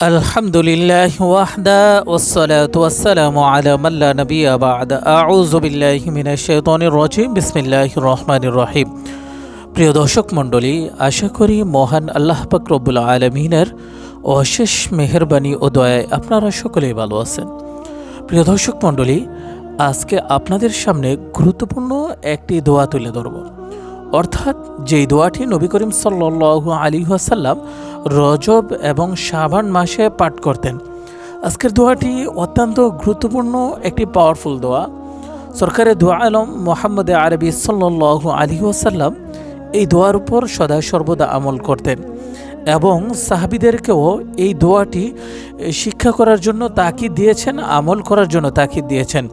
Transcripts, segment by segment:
الحمد لله وحده والصلاة والسلام على من لا نبي بعد أعوذ بالله من الشيطان الرجيم بسم الله الرحمن الرحيم প্রিয় দর্শক মণ্ডলী আশা করি মহান আল্লাহ পাক রব্বুল আলমিনের অশেষ মেহরবানি ও দয়ায় আপনারা সকলেই ভালো আছেন প্রিয় দর্শক মণ্ডলী আজকে আপনাদের সামনে গুরুত্বপূর্ণ একটি দোয়া তুলে ধরব অর্থাৎ যেই দোয়াটি নবী করিম সাল্লাহ আলী আসাল্লাম রজব এবং শাবান মাসে পাঠ করতেন। আজকের দোয়াটি অত্যন্ত গুরুত্বপূর্ণ একটি পাওয়ারফুল দোয়া। সরকারের দোয়া আলম মোহাম্মদ আরবি সাল্লাহ আলী আসাল্লাম এই দোয়ার উপর সদা সর্বদা আমল করতেন এবং সাহাবিদেরকেও এই দোয়াটি শিক্ষা করার জন্য তাকিদ দিয়েছেন, আমল করার জন্য তাকিদ দিয়েছেন।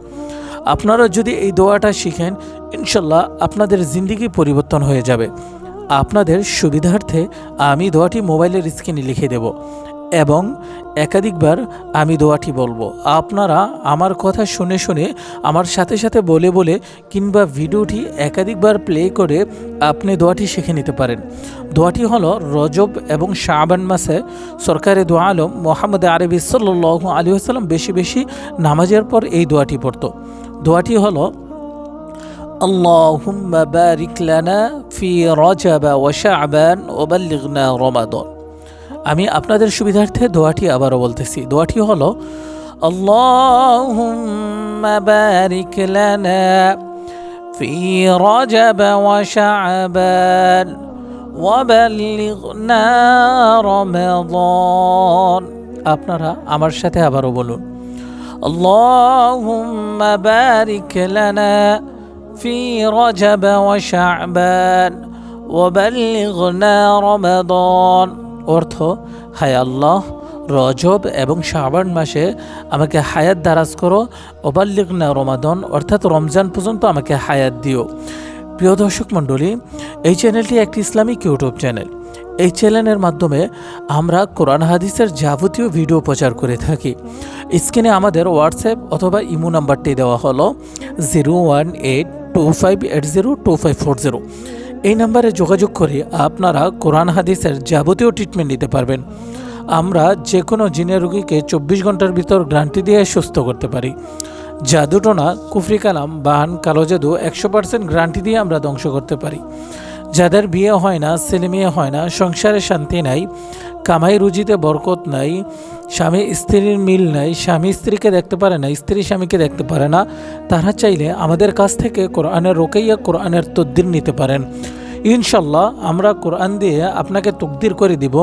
আপনারা যদি এই দোয়াটা শিখেন ইনশাল্লাহ আপনাদের জিন্দিগি পরিবর্তন হয়ে যাবে। আপনাদের সুবিধার্থে আমি দোয়াটি মোবাইলের স্ক্রিনে লিখে দেব এবং একাধিকবার আমি দোয়াটি বলব। আপনারা আমার কথা শুনে শুনে আমার সাথে সাথে বলে বলে কিংবা ভিডিওটি একাধিকবার প্লে করে আপনি দোয়াটি শিখে নিতে পারেন। দোয়াটি হলো রজব এবং শাবান মাসে সরকারি দোয়া আলম মোহাম্মদ আরবি সাল্লু আলী আসসালাম বেশি বেশি নামাজের পর এই দোয়াটি পড়তো। দোয়াটি হলো اللهم بارك لنا في رجب وشعبان وبلغنا رمضان আমি আপনাদের সুবিধার্থে দোয়াটি আবারও বলতেছি দোয়াটি হলো اللهم بارك لنا في رجب وشعبان وبلغنا رمضان আপনারা আমার সাথে আবারও বলুন اللهم بارك لنا في رجب وشعبان وبلغنا رمضان অর্থ হায় আল্লাহ রজব এবং শাবান মাসে আমাকে হায়াত দারাজ করো ওবাল্লিগনা রমাদন অর্থাৎ রমজান পর্যন্ত আমাকে হায়াত দিও প্রিয় দর্শক মণ্ডলী এই চ্যানেলটি একটি ইসলামিক ইউটিউব চ্যানেল এই চ্যানেলের মাধ্যমে আমরা কোরআন হাদিসের যাবতীয় ভিডিও প্রচার করে থাকি স্ক্রিনে আমাদের হোয়াটসঅ্যাপ অথবা ইমো নাম্বারটি দেওয়া হলো zero one eight two five eight zero two five four zero. এই নাম্বারে যোগাযোগ করে আপনারা কোরআন হাদিসের যাবতীয় ট্রিটমেন্ট নিতে পারবেন। আমরা যে কোনো জিনের রোগীকে চব্বিশ ঘণ্টার ভিতর গ্রান্টি দিয়ে সুস্থ করতে পারি। জাদুটোনা কুফরি কালাম বাহান কালো জাদু একশো পার্সেন্ট গ্রান্টি দিয়ে আমরা ধ্বংস করতে পারি। যাদের বিয়ে হয় না, ছেলে মেয়ে হয় না, সংসারে শান্তি নাই, কামাই রুজিতে বরকত নাই, স্বামী স্ত্রীর মিল নাই, স্বামী স্ত্রীকে দেখতে পারে না, স্ত্রী স্বামীকে দেখতে পারে না, তারা চাইলে আমাদের কাছ থেকে কোরআনের রোকেইয়া কোরআনের তদ্দির নিতে পারেন। ইনশাল্লাহ আমরা কোরআন দিয়ে আপনাকে তকদির করে দিব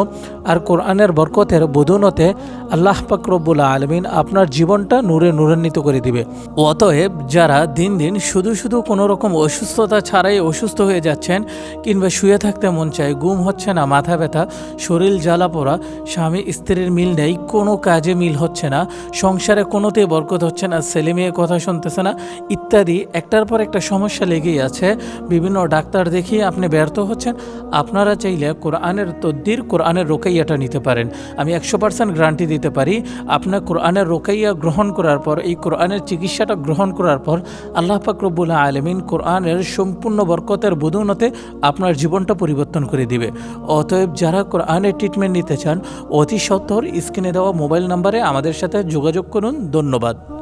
আর কোরআনের বরকতের বোধনতে আল্লাহ পাকরবুল আলমিন আপনার জীবনটা নূরে নূরান্বিত করে দিবে। অতএব যারা দিন দিন শুধু শুধু কোনো রকম অসুস্থতা ছাড়াই অসুস্থ হয়ে যাচ্ছেন কিংবা শুয়ে থাকতে মন চায় গুম হচ্ছে না, মাথা ব্যথা, শরীর জ্বালা পোড়া, স্বামী স্ত্রীর মিল নেই, কোনো কাজে মিল হচ্ছে না, সংসারে কোনোতেই বরকত হচ্ছে না, ছেলে মেয়ে কথা শুনতেছে না, ইত্যাদি। একটার পর একটা সমস্যা লেগেই আছে। বিভিন্ন ডাক্তার দেখিয়ে আপনি ব্যর্থ হচ্ছেন, আপনারা চাইলে কোরআনের তদ্দির কোরআনের রোকাইয়াটা নিতে পারেন। আমি একশো পার্সেন্ট গ্যারান্টি দিতে পারি, আপনার কোরআনের রোকাইয়া গ্রহণ করার পর, এই কোরআনের চিকিৎসাটা গ্রহণ করার পর, আল্লাহ পাকরবুল আলমিন কোরআনের সম্পূর্ণ বরকতের বোধনতে আপনার জীবনটা পরিবর্তন করে দিবে। অতএব যারা কোরআনের ট্রিটমেন্ট নিতে চান, অতি সত্বর স্ক্রিনে দেওয়া মোবাইল নাম্বারে আমাদের সাথে যোগাযোগ করুন। ধন্যবাদ।